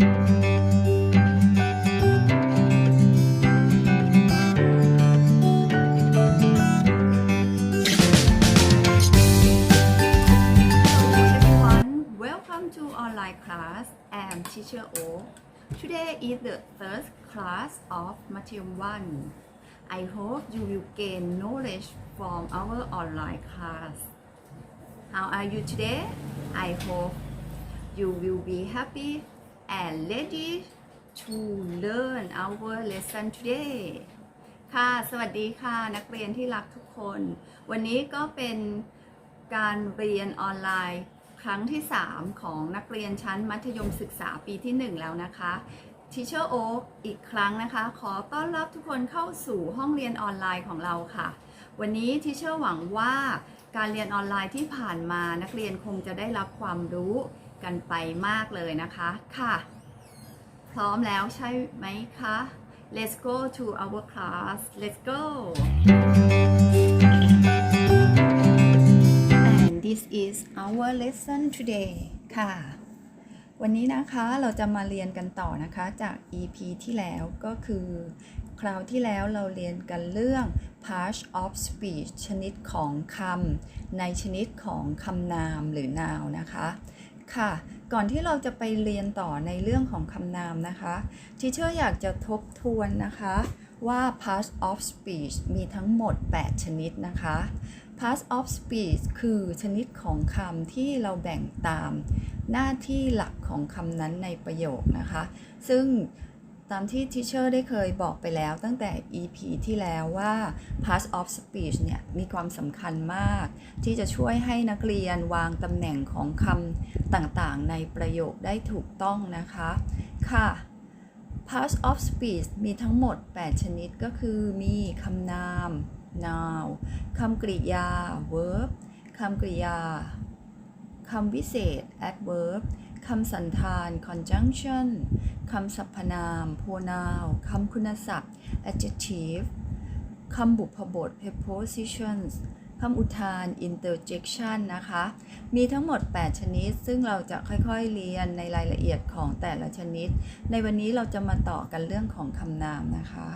Welcome to online class. Am Teacher O. Today is the first class of Mathematics 1. I hope you will gain knowledge from our online class. How are you today? I hope you will be happy and ready to learn our lesson today. ค่ะ สวัสดีค่ะ นักเรียนที่รักทุกคน วันนี้ก็เป็นการเรียนออนไลน์ครั้งที่ 3 ของนักเรียนชั้นมัธยมศึกษาปีที่ 1 แล้วนะคะ Teacher O อีกครั้งนะคะ ขอต้อนรับทุกคนเข้าสู่ห้องเรียนออนไลน์ของเราค่ะ วันนี้ Teacher หวังว่าการเรียนออนไลน์ที่ผ่านมานักเรียนคงจะได้รับความรู้ กันไปมากเลยนะคะค่ะ พร้อมแล้วใช่ไหมคะ Let's go to our class Let's go and this is our lesson today ค่ะ วันนี้นะคะเราจะมาเรียนกันต่อนะคะจาก EP ที่แล้วก็คือ คราวที่แล้วเราเรียนกันเรื่อง part of speech ชนิดของคำในชนิดของคำนามหรือ noun นะคะ ค่ะ ก่อนที่เราจะไปเรียนต่อในเรื่องของคำนามนะคะทีเชอร์อยากจะทบทวนนะคะว่า parts of speech มีทั้งหมด 8 ชนิดนะคะ parts of speech คือชนิดของคำที่เราแบ่งตามหน้าที่หลักของคำนั้นในประโยคนะคะ ซึ่ง ตามที่ทีเชอร์ได้เคยบอกไปแล้วตั้งแต่ EP ที่แล้วว่า parts of speech เนี่ยมีความสำคัญมาก ที่จะช่วยให้นักเรียนวางตำแหน่งของคำต่างๆ ในประโยคได้ถูกต้องนะคะ ค่ะ parts of speech มีทั้งหมด 8 ชนิดก็คือมีคำนาม noun คำกริยา verb คำกริยาคำวิเศษ adverb คำสันธาน conjunction คำสรรพนาม pronoun คำคุณศัพท์ adjective คำบุพบท prepositions คำอุทาน interjection นะคะ มีทั้งหมด 8 ชนิด ซึ่งเราจะค่อยๆเรียนในรายละเอียดของแต่ละชนิด ในวันนี้เราจะมาต่อกันเรื่องของคำนามนะคะ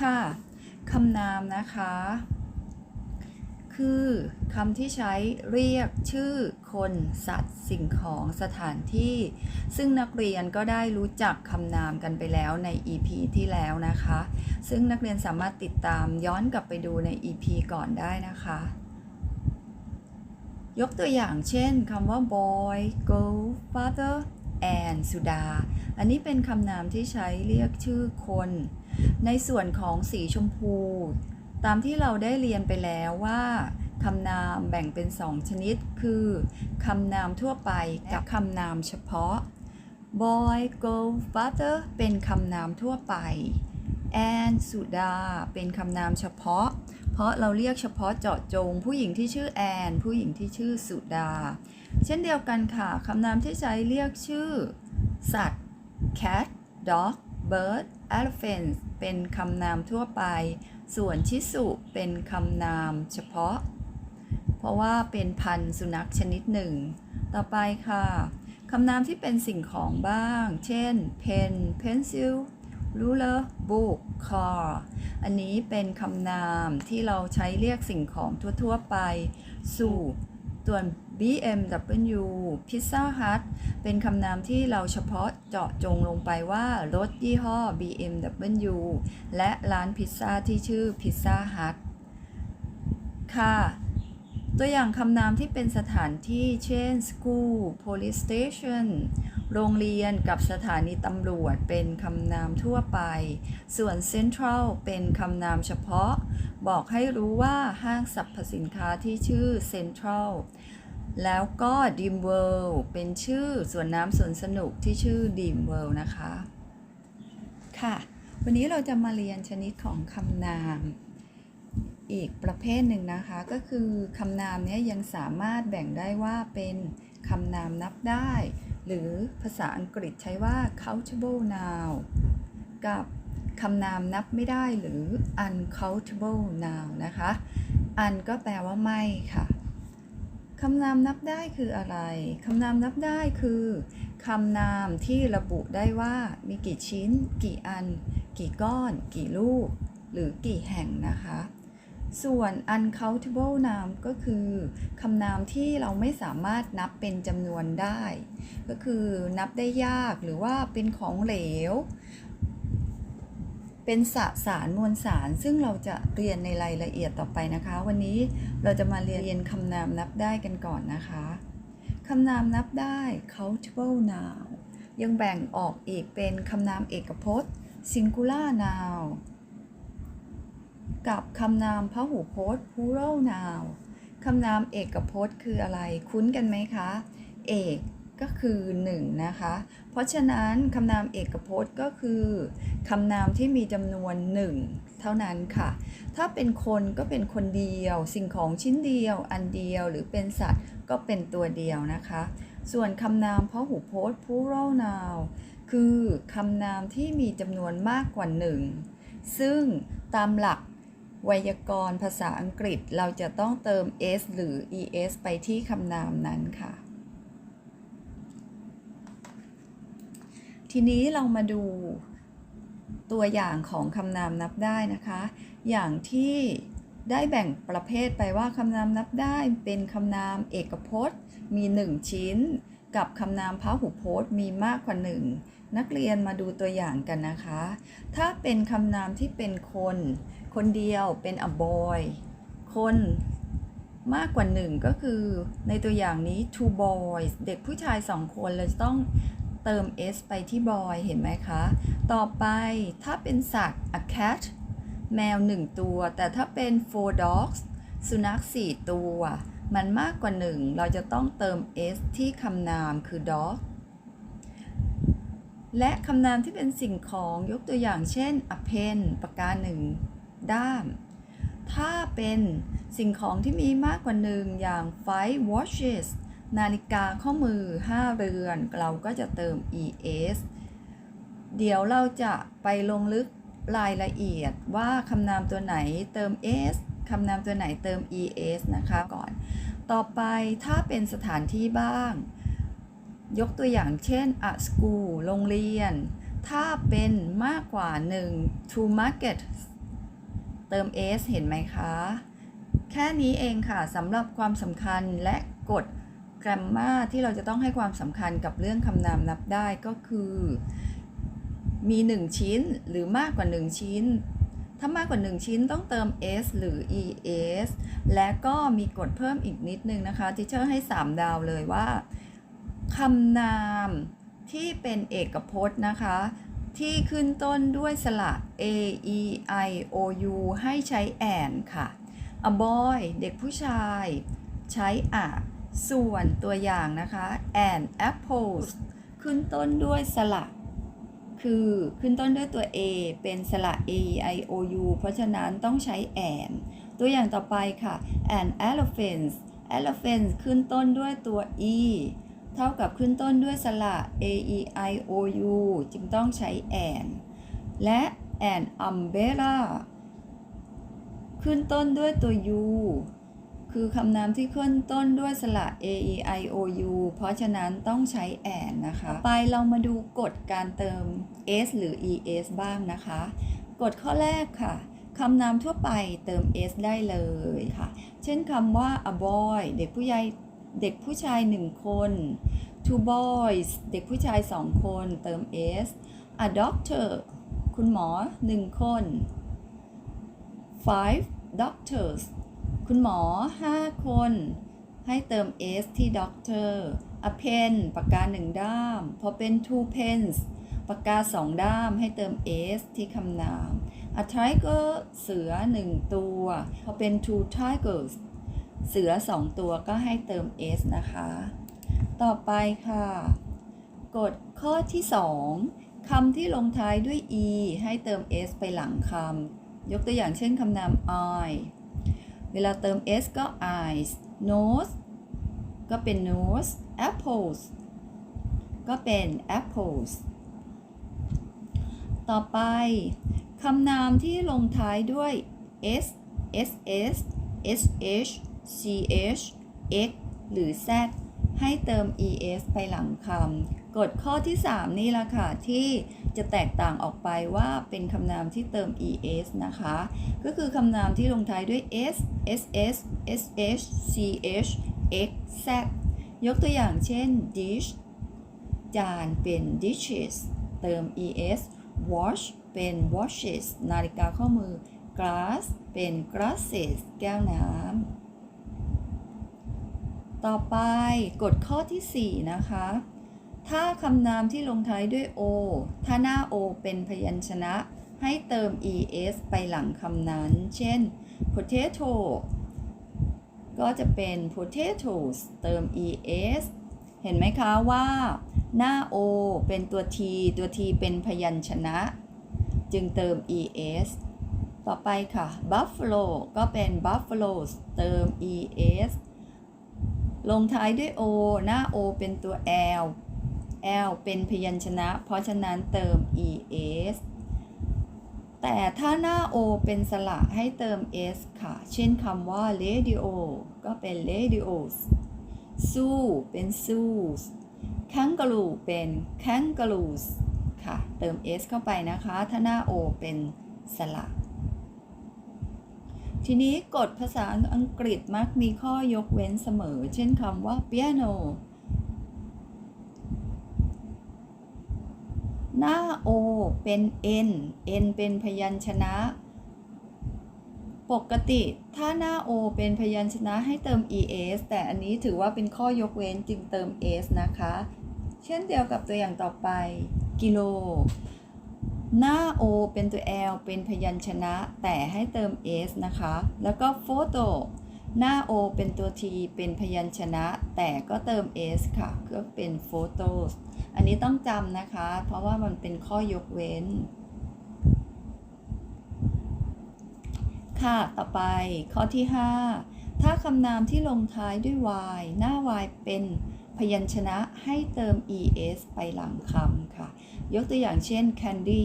ค่ะ คำนามนะคะ คือคำที่ใช้เรียกชื่อคนสัตว์สิ่งของสถานที่ ซึ่งนักเรียนก็ได้รู้จักคำนามกันไปแล้วใน EP ที่แล้วนะคะ ซึ่งนักเรียนสามารถติดตามย้อนกลับไปดูใน EP ก่อนได้นะคะ ยกตัวอย่างเช่นคำว่า boy girl father and สุดา อันนี้เป็นคำนามที่ใช้เรียกชื่อคน ในส่วนของสีชมพู ตามที่เราได้เรียนไปแล้วว่าคำนามแบ่งเป็น 2 ชนิด คือคำนามทั่วไปกับคำนามเฉพาะ boy girl father เป็นคำนามทั่วไป and สุดา เป็นคำนามเฉพาะ เพราะเราเรียกเฉพาะเจาะจง ผู้หญิงที่ชื่อแอนผู้หญิงที่ชื่อสุดา เช่นเดียวกันค่ะคำนามที่ใช้เรียกชื่อ สัตว์ cat dog bird elephant เป็นคำนามทั่วไป ส่วนชิสุเป็นคำนามเฉพาะ เพราะว่าเป็นพันธุ์สุนัขชนิดหนึ่ง ต่อไปค่ะคำนามที่เป็นสิ่งของบ้าง เช่น pen pencil ruler book car อันนี้เป็นคำนามที่เราใช้เรียกสิ่งของทั่ว ๆ ไป สู่ส่วน BMW Pizza Hut เป็นคำนามที่เราเฉพาะเจาะจงลงไปว่ารถยี่ห้อ BMW และร้านพิซซ่าที่ชื่อ Pizza Hut ค่ะ ตัวอย่างคำนามที่เป็นสถานที่เช่น school police station โรงเรียนกับสถานีตำรวจเป็นคำนามทั่วไป ส่วน central เป็นคำนามเฉพาะ บอกให้รู้ว่าห้างสรรพสินค้าที่ชื่อ central แล้วก็ Dream World เป็นชื่อสวนน้ำสวนสนุกที่ชื่อ Dream World นะคะ ค่ะ วันนี้เราจะมาเรียนชนิดของคำนาม อีกประเภทหนึ่งนะคะ ก็คือคำนามนี้ยยังสามารถแบ่งได้ว่าเป็นคำนามนับได้ หรือภาษาอังกฤษใช้ว่า countable noun กับคำนามนับไม่ได้หรือ uncountable noun นะคะ un ก็แปลว่าไม่ค่ะ คำนามนับได้คืออะไร คำนามนับได้คือคำนามที่ระบุได้ว่ามีกี่ชิ้น กี่อัน กี่ก้อน กี่ลูก หรือกี่แห่งนะคะ ส่วน uncountable noun ก็คือคำนามที่เราไม่สามารถนับเป็นจำนวนได้ ก็คือนับได้ยากหรือว่าเป็นของเหลว เป็นสสารมวลสาร ซึ่งเราจะเรียนในรายละเอียดต่อไปนะคะ วันนี้เราจะมาเรียนคำนามนับได้กันก่อนนะคะคำนามนับได้ countable noun ยังแบ่งออกอีกเป็นคำนามเอกพจน์ singular noun กับคำนามพหูพจน์ plural noun คำนามเอกพจน์คืออะไร คุ้นกันไหมคะ เอก ก็คือ1นะคะ เพราะฉะนั้นคำนามเอกพจน์ก็คือคำนามที่มีจำนวน 1 เท่านั้นค่ะ ถ้าเป็นคนก็เป็นคนเดียว สิ่งของชิ้นเดียว อันเดียว หรือเป็นสัตว์ก็เป็นตัวเดียวนะคะ ส่วนคำนามพหูพจน์ plural noun คือคำนามที่มีจำนวนมากกว่า 1 ซึ่งตามหลักไวยากรณ์ภาษาอังกฤษเราจะต้องเติม s หรือ es ไปที่คำนามนั้นค่ะ ทีนี้เรามาดูตัวอย่างของคำนามนับได้นะคะ อย่างที่ได้แบ่งประเภทไปว่าคำนามนับได้เป็นคำนามเอกพจน์ มี 1 ชิ้น กับคำนามพหุพจน์มีมากกว่า 1 นักเรียนมาดูตัวอย่างกันนะคะ ถ้าเป็นคำนามที่เป็นคน คนเดียวเป็น a boy คนมากกว่าหนึ่งก็คือในตัวอย่างนี้ two boys เด็กผู้ชายสองคนเราจะต้อง เติม s ไปที่ boy เห็นไหมคะ ต่อไปถ้าเป็นสัตว์ a cat แมวหนึ่งตัว แต่ถ้าเป็น four dogs สุนัขสี่ตัว มันมากกว่าหนึ่งเราจะต้องเติม s ที่คำนามคือ dog และคำนามที่เป็นสิ่งของยกตัวอย่างเช่น a pen ปากกาหนึ่งด้าม ถ้าเป็นสิ่งของที่มีมากกว่าหนึ่งอย่าง five watches นาฬิกาข้อมือ 5 เรือน เราก็จะเติม es เดี๋ยวเราจะไปลงลึกรายละเอียดว่าคำนามตัวไหนเติม s คำนามตัวไหนเติม es นะคะก่อน ต่อไปถ้าเป็นสถานที่บ้าง ยกตัวอย่างเช่น a school โรงเรียน ถ้าเป็นมากกว่า 1 to market เติม s เห็นไหมคะ แค่นี้เองค่ะสำหรับความสำคัญและกฎ grammar ที่เราจะต้องให้ความสำคัญกับเรื่องคำนามนับได้ก็คือ มี 1 ชิ้นหรือมากกว่า 1 ชิ้น ถ้ามากกว่า 1 ชิ้นต้องเติม s หรือ es และก็มีกฎเพิ่มอีกนิดนึงนะคะที่เชอร์ให้ 3 ดาวเลยว่าคำนามที่เป็นเอกพจน์นะคะ ที่ขึ้นต้นด้วยสระ a e i o u ให้ใช้ and ค่ะ a boy เด็กผู้ชาย ใช้ a ส่วนตัวอย่างนะคะ and apples ขึ้นต้นด้วยสระ คือขึ้นต้นด้วยตัว a เป็นสระ a e i o u เพราะฉะนั้นต้องใช้ and ตัวอย่างต่อไปค่ะ and elephants elephants ขึ้นต้นด้วยตัว e เท่ากับขึ้นต้นด้วยสระ a e i o u จึงต้องใช้ and และ an umbrella ขึ้นต้นด้วยตัว u คือคำนามที่ขึ้นต้นด้วยสระ a e i o u เพราะฉะนั้นต้องใช้ and นะคะ ไปเรามาดูกฎการเติม s หรือ es บ้างนะคะ กฎข้อแรกค่ะคำนามทั่วไปเติม s ได้เลยค่ะ เช่นคำว่า a boy เด็กผู้ใหญ่เด็กผู้ชายหนึ่งคน two boys เด็กผู้ชายสองคนเติม s a doctor คุณหมอหนึ่งคน five doctors คุณหมอ 5 คน ให้เติม s ที่ doctor a pen ปากกา 1 ด้าม พอเป็น two pens ปากกา 2 ด้ามให้เติม s ที่คำนาม a tiger เสือ 1 ตัว พอเป็น two tigers เสือ 2 ตัวก็ให้เติม s นะคะ ต่อไปค่ะ กฎข้อที่ 2 คำที่ลงท้ายด้วย e ให้เติม s ไปหลังคำ ยกตัวอย่างเช่นคำนาม eye เวลาเติม s ก็ eyes nose ก็เป็น nose apples ก็เป็น apples ต่อไปคำนามที่ลงท้ายด้วย s ss sh ch x หรือ z ให้เติม es ไปหลังคำกฎข้อที่ 3 นี่ละค่ะที่จะแตกต่างออกไปว่าเป็นคำนามที่เติม es นะคะ ก็คือคำนามที่ลงท้ายด้วย s ss sh ch x z ยกตัวอย่างเช่น dish จานเป็น dishes เติม es wash เป็น washes นาฬิกาข้อมือ glass เป็น glasses แก้วน้ำ ต่อไปกฎข้อที่ 4 นะคะ ถ้าคำนามที่ลงท้ายด้วย o ถ้าหน้า o เป็นพยัญชนะ ให้เติม es ไปหลังคำนั้น เช่น potato ก็จะเป็น potatoes เติม es เห็นไหมคะว่า หน้า o เป็นตัว t ตัว t เป็นพยัญชนะ จึงเติม es ต่อไปค่ะ buffalo ก็เป็น buffaloes เติม es ลงท้ายด้วย o หน้า o เป็นตัว l l เป็นพยัญชนะ เพราะฉะนั้นเติม es แต่ถ้าหน้า o เป็นสระให้เติม s ค่ะ เช่นคำว่า radio ก็เป็น radios zoo เป็น zoos kangaroo เป็น kangaroos ค่ะ เติม s เข้าไปนะคะ ถ้าหน้า o เป็นสระ ทีนี้กฎภาษาอังกฤษมักมีข้อยกเว้นเสมอ เช่นคำว่า piano หน้า o เป็น n n เป็นพยัญชนะ ปกติถ้าหน้า o เป็นพยัญชนะให้เติม es แต่อันนี้ถือว่าเป็นข้อยกเว้นจึงเติม s นะคะ เช่นเดียวกับตัวอย่างต่อไป กิโล หน้า o เป็นตัว l เป็นพยัญชนะ แต่ให้เติม s นะคะ แล้วก็ photo หน้า o เป็นตัว t เป็นพยัญชนะ แต่ก็เติม s ค่ะ ก็เป็น photos อันนี้ต้องจำนะคะ เพราะว่ามันเป็นข้อยกเว้น ค่ะต่อไปข้อที่ 5 ถ้าคำนามที่ลงท้ายด้วย y หน้า y เป็น พยัญชนะให้เติม es ไปหลังคำค่ะ ยกตัวอย่างเช่น candy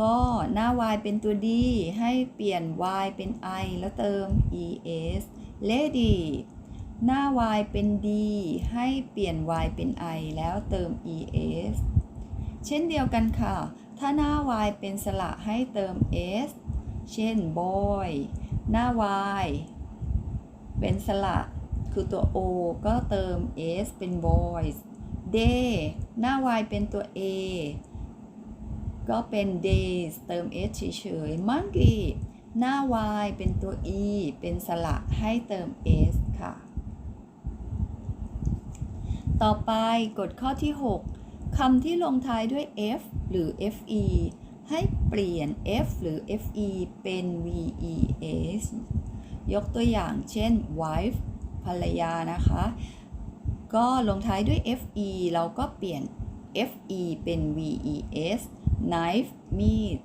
ก็หน้า y เป็นตัว d ให้เปลี่ยน y เป็น i แล้วเติม es lady หน้า y เป็น d ให้เปลี่ยน y เป็น i แล้วเติม es เช่นเดียวกันค่ะ ถ้าหน้า y เป็นสระให้เติม s เช่น boy หน้า y เป็นสระ คือตัว o ก็เติม s เป็น boys day หน้า y เป็นตัว a ก็เป็น days เติม s เฉยๆ monkey หน้า y เป็นตัว e เป็นสระให้เติม s ค่ะ ต่อไปกฎข้อที่ 6 คำที่ลงท้ายด้วย f หรือ fe ให้เปลี่ยน f หรือ fe เป็น ves ยกตัวอย่างเช่น wife รรยานะคะ ก็ลงท้ายด้วย fe เราก็เปลี่ยน fe เป็น ves knife มีด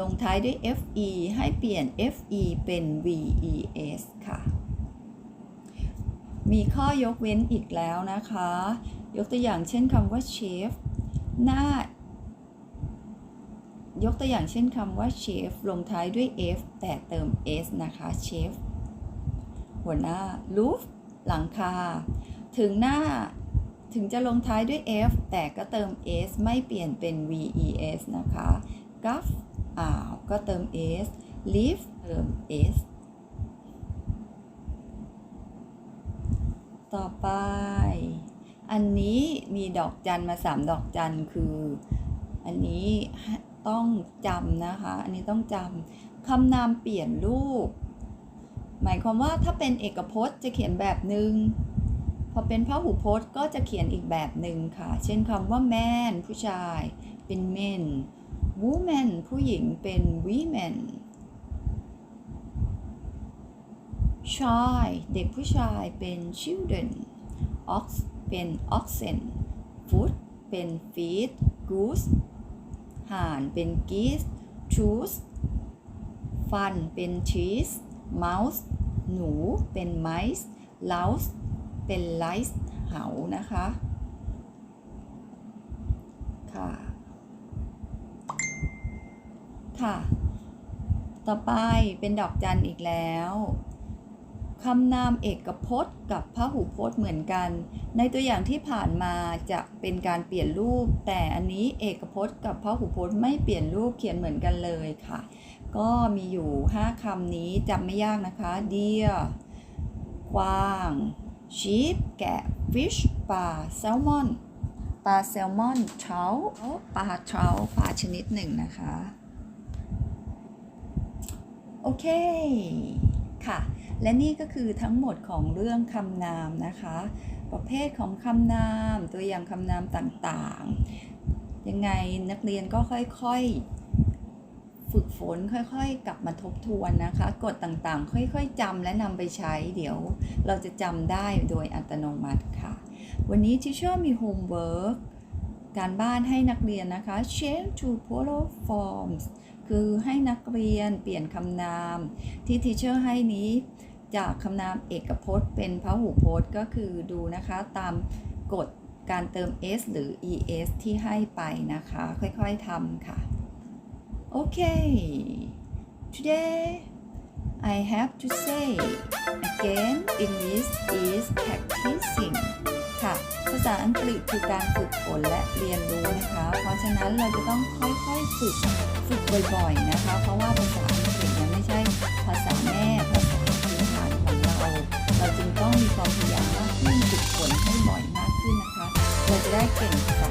ลงท้ายด้วย fe ให้เปลี่ยน fe เป็น ves ค่ะ มีข้อยกเว้นอีกแล้วนะคะ ยกตัวอย่างเช่นคำว่า chef หน้ายกตัวอย่างเช่นคำว่า chef ลงท้ายด้วย f แต่เติม s นะคะ chef หัวหน้า roof หลังคา ถึงหน้าถึงจะลงท้ายด้วย f แต่ก็เติม s ไม่เปลี่ยนเป็น ves นะคะ guff อ่าวก็เติม s leaf เติม s ต่อไป อันนี้มีดอกจันมา 3 ดอกจันคือ อันนี้ต้องจำนะคะ อันนี้ต้องจำคำนามเปลี่ยนรูป หมายความว่าถ้าเป็นเอกพจน์จะเขียนแบบหนึ่งพอเป็นพหูพจน์ก็จะเขียนอีกแบบหนึ่งค่ะ เช่นคำว่า man ผู้ชายเป็น men woman ผู้หญิงเป็น women ชายเด็กผู้ชายเป็น children ox เป็น oxen foot เป็น feet goose ห่านเป็น geese choose ฟันเป็น cheese mouse หนูเป็น mice louse เป็น lice เหานะคะ ค่ะ ค่ะ ต่อไปเป็นดอกจันอีกแล้วคำนามเอกพจน์กับพหูพจน์เหมือนกัน ในตัวอย่างที่ผ่านมาจะเป็นการเปลี่ยนรูป แต่อันนี้เอกพจน์กับพหูพจน์ไม่เปลี่ยนรูปเขียนเหมือนกันเลยค่ะ ก็มีอยู่ 5คำนี้จำไม่ยากนะคะ deer กวาง sheep แกะ fish ปลา salmon ปลาแซลมอนเชาปลาเชาปลาชนิดหนึ่งนะคะ โอเค ค่ะ และนี่ก็คือทั้งหมดของเรื่องคำนามนะคะ ประเภทของคำนาม ตัวอย่างคำนามต่างๆ ยังไงนักเรียนก็ค่อยๆ ฝึกฝนค่อยๆ กลับมาทบทวนนะคะกฎต่างๆ ค่อยๆจำและนำไปใช้ เดี๋ยวเราจะจำได้โดยอัตโนมัติค่ะ วันนี้ทิเชอร์มีโฮมเวิร์กการบ้านให้นักเรียนนะคะ change to plural forms คือให้นักเรียนเปลี่ยนคำนาม ที่ทีเชอร์ให้นี้ จากคำนามเอกพจน์ เป็นพหูพจน์ก็คือดูนะคะตามกฎการเติม s หรือ es ที่ให้ไปนะคะ ค่อยๆทำค่ะ โอเค today I have to say again English is practicing ค่ะ ภาษาอังกฤษคือการฝึกฝนและเรียนรู้นะคะ เพราะฉะนั้นเราจะต้องค่อยๆฝึกฝึกบ่อยๆนะคะ เพราะว่าภาษาอังกฤษเนี่ยไม่ใช่ภาษาแม่ภาษาพื้นฐานของเรา เราจึงต้องมีความพยายามมากขึ้นฝึกฝนให้บ่อยมากขึ้นนะคะ เราจะได้เก่งภาษา